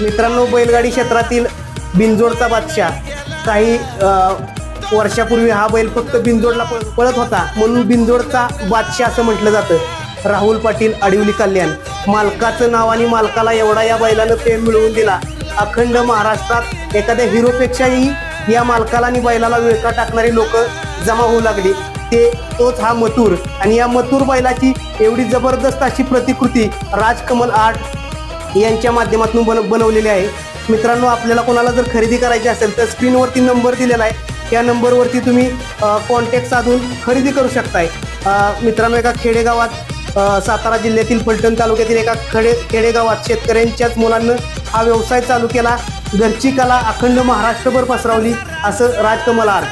मित्रांनो बैलगाडी क्षेत्रातील बिनजोडचा बादशाह. काही वर्षापूर्वी हा बैल फक्त बिनजोडला पळ- पळत होता. म्हणून बिनजोडचा बादशाह असं म्हटलं जातं. राहुल पाटील अडिवली कल्याण. मालकाचं नाव आणि मालकाला एवढा या बैलानं प्रेम मिळवून दिला. अखंड महाराष्ट्रात एखाद्या हिरोपेक्षाही या मालकाला आणि बैलाला विळखा टाकणारी लोक जमा होऊ लागली. ते तोच हा मथुर. आणि या मथुर बैलाची एवढी जबरदस्त अशी प्रतिकृती राजकमल आर्ट यांच्या माध्यमातून बन बनवलेले आहे. मित्रांनो आपल्याला कोणाला जर खरेदी करायची असेल तर स्क्रीनवरती नंबर दिलेला आहे. त्या नंबरवरती तुम्ही कॉन्टॅक्ट साधून खरेदी करू शकताय. मित्रांनो एका खेडेगावात सातारा जिल्ह्यातील फलटण तालुक्यातील एका खेडे खेडेगावात शेतकऱ्यांच्याच मुलांना हा व्यवसाय चालू केला. घरची कला अखंड महाराष्ट्रभर पसरवली असं राजकमल आर्ट.